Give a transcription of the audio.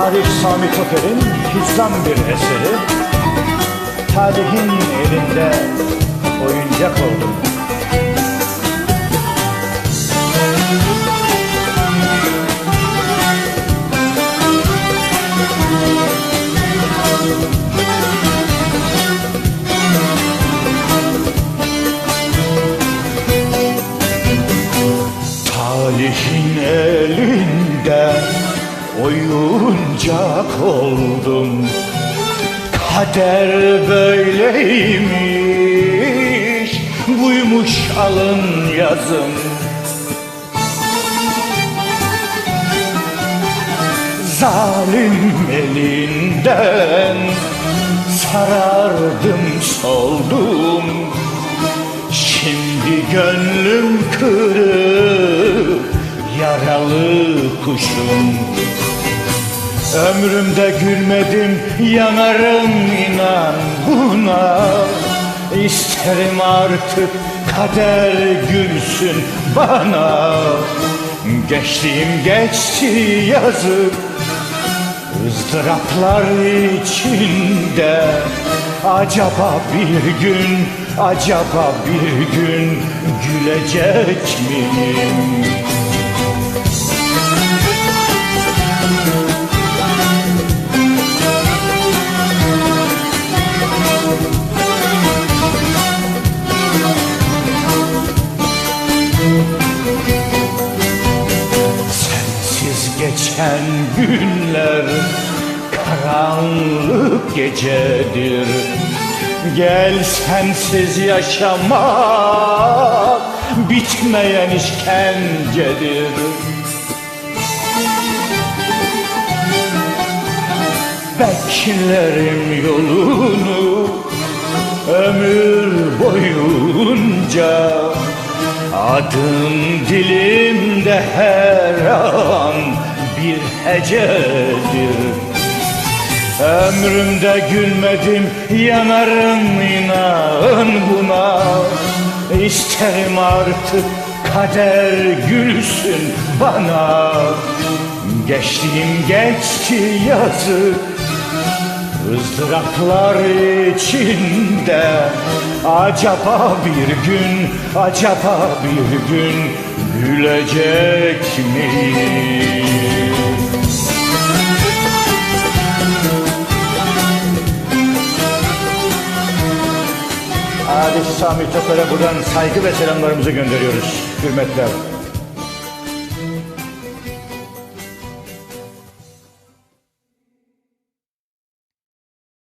Arif Sami Toker'in hicran bir eseri. Talihin elinde oyuncak oldum Talihin elinde oyuncak oldum Kader böyleymiş Buymuş alın yazım Zalim elinden Sarardım soldum. Şimdi gönlüm kırık Yaralı kuşum Ömrümde gülmedim yanarım inan buna. İsterim artık kader gülsün bana. Geçtiğim geçti yazık ızdıraplar içinde. Acaba bir gün, acaba bir gün gülecek miyim? Sensiz geçen günler karanlık gecedir. Gel sensiz yaşamak bitmeyen işkencedir. Beklerim yolunu ömür boyunca Adın dilimde her an bir hecedir. Ömrümde gülmedim yanarım inan buna. İsterim artık kader gülsün bana. Geçtiğim geçti yazık ızdıraplar içinde Acaba bir gün, acaba bir gün gülecek miyim? Arif Sami Toker'e buradan saygı ve selamlarımızı gönderiyoruz. Hürmetler.